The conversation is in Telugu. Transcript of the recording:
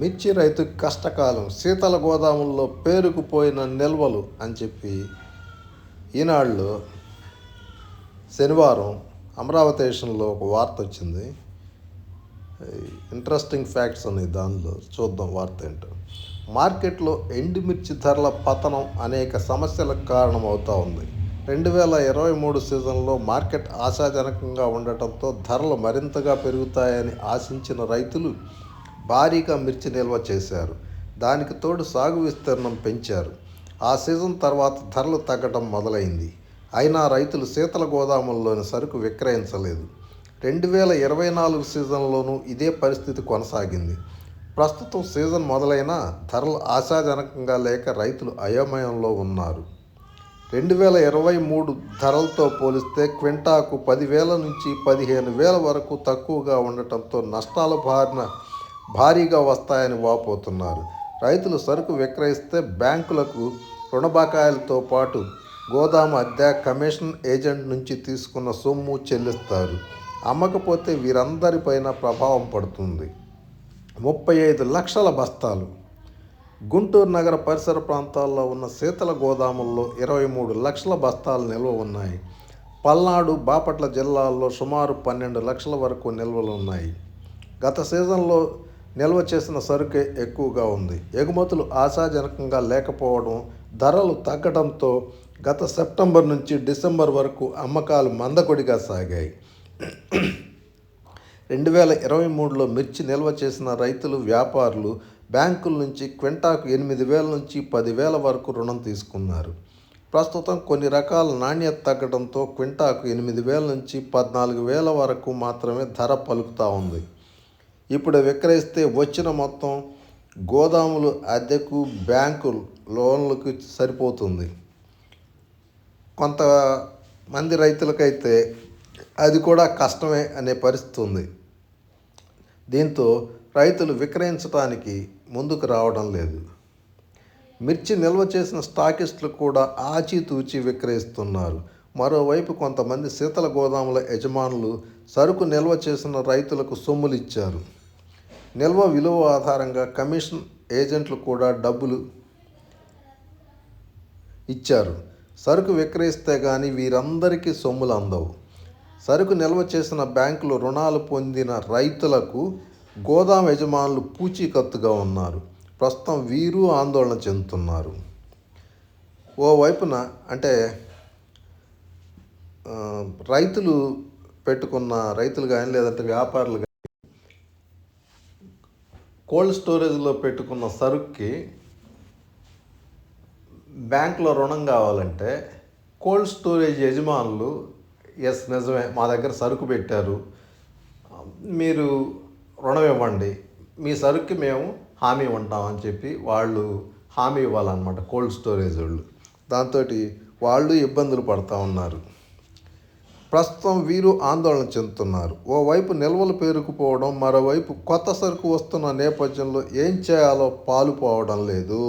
మిర్చి రైతు కష్టకాలం శీతల గోదాముల్లో పేరుకుపోయిన నిల్వలు అని చెప్పి ఈనాళ్ళు శనివారం అమరావతి స్టేషన్లో ఒక వార్త వచ్చింది. ఇంట్రెస్టింగ్ ఫ్యాక్ట్స్ ఉన్నాయి దానిలో చూద్దాం వార్త ఏంటో. మార్కెట్లో ఎండుమిర్చి ధరల పతనం అనేక సమస్యలకు కారణమవుతూ ఉంది. రెండు వేల ఇరవై మూడు సీజన్లో మార్కెట్ ఆశాజనకంగా ఉండటంతో ధరలు మరింతగా పెరుగుతాయని ఆశించిన రైతులు భారీగా మిర్చి నిల్వ చేశారు. దానికి తోడు సాగు విస్తీర్ణం పెంచారు. ఆ సీజన్ తర్వాత ధరలు తగ్గడం మొదలైంది. అయినా రైతులు శీతల గోదాముల్లోని సరుకు విక్రయించలేదు. రెండు వేల ఇరవై నాలుగు సీజన్లోనూ ఇదే పరిస్థితి కొనసాగింది. ప్రస్తుతం సీజన్ మొదలైనా ధరలు ఆశాజనకంగా లేక రైతులు అయోమయంలో ఉన్నారు. రెండు వేల ఇరవై మూడు ధరలతో పోలిస్తే క్వింటాకు పదివేల నుంచి పదిహేను వేల వరకు తక్కువగా ఉండటంతో నష్టాల బారిన భారీగా వస్తాయని వాపోతున్నారు. రైతులు సరుకు విక్రయిస్తే బ్యాంకులకు రుణ బకాయిలతో పాటు గోదాము అద్దె కమిషన్ ఏజెంట్ నుంచి తీసుకున్న సొమ్ము చెల్లిస్తారు. అమ్మకపోతే వీరందరిపైన ప్రభావం పడుతుంది. ముప్పై ఐదు లక్షల బస్తాలు. గుంటూరు నగర పరిసర ప్రాంతాల్లో ఉన్న శీతల గోదాముల్లో ఇరవై మూడు లక్షల బస్తాలు నిల్వ ఉన్నాయి. పల్నాడు బాపట్ల జిల్లాల్లో సుమారు పన్నెండు లక్షల వరకు నిల్వలు ఉన్నాయి. గత సీజన్లో నిల్వ చేసిన సరుకే ఎక్కువగా ఉంది. ఎగుమతులు ఆశాజనకంగా లేకపోవడం ధరలు తగ్గడంతో గత సెప్టెంబర్ నుంచి డిసెంబర్ వరకు అమ్మకాలు మందకొడిగా సాగాయి. రెండు వేల ఇరవై మూడులో మిర్చి నిల్వ చేసిన రైతులు వ్యాపారులు బ్యాంకుల నుంచి క్వింటాకు ఎనిమిది వేల నుంచి పదివేల వరకు రుణం తీసుకున్నారు. ప్రస్తుతం కొన్ని రకాల నాణ్యత తగ్గడంతో క్వింటాకు ఎనిమిది వేల నుంచి పద్నాలుగు వేల వరకు మాత్రమే ధర పలుకుతూ ఉంది. ఇప్పుడు విక్రయిస్తే వచ్చిన మొత్తం గోదాములు అద్దెకు బ్యాంకు లోన్లకు సరిపోతుంది. కొంతమంది రైతులకైతే అది కూడా కష్టమే అనే పరిస్థితి ఉంది. దీంతో రైతులు విక్రయించడానికి ముందుకు రావడం లేదు. మిర్చి నిల్వ చేసిన స్టాకిస్టులు కూడా ఆచితూచి విక్రయిస్తున్నారు. మరోవైపు కొంతమంది శీతల గోదాముల యజమానులు సరుకు నిల్వ చేసిన రైతులకు సొమ్ములు ఇచ్చారు. నిల్వ విలువ ఆధారంగా కమిషన్ ఏజెంట్లు కూడా డబ్బులు ఇచ్చారు. సరుకు విక్రయిస్తే కానీ వీరందరికీ సొమ్ములు అందవు. సరుకు నిల్వ చేసిన బ్యాంకులు రుణాలు పొందిన రైతులకు గోదాం యజమానులు పూచీకత్తుగా ఉన్నారు. ప్రస్తుతం వీరు ఆందోళన చెందుతున్నారు. ఓవైపున అంటే రైతులు పెట్టుకున్న రైతులు కానీ లేదంటే వ్యాపారులు కానీ కోల్డ్ స్టోరేజ్లో పెట్టుకున్న సరుకుకి బ్యాంకులో రుణం కావాలంటే కోల్డ్ స్టోరేజ్ యజమానులు ఎస్ నిజమే మా దగ్గర సరుకు పెట్టారు. మీరు రుణం ఇవ్వండి. మీ సరుకుకి మేము హామీ ఉంటామని చెప్పి వాళ్ళు హామీ ఇవ్వాలన్నమాట కోల్డ్ స్టోరేజ్ వాళ్ళు. దాంతో వాళ్ళు ఇబ్బందులు పడుతూ ఉన్నారు. ప్రస్తుతం వీరు ఆందోళన చెందుతున్నారు. ఓవైపు నిల్వలు పేరుకుపోవడం మరోవైపు కొత్త సరుకు వస్తున్న నేపథ్యంలో ఏం చేయాలో పాలుపోవడం లేదు.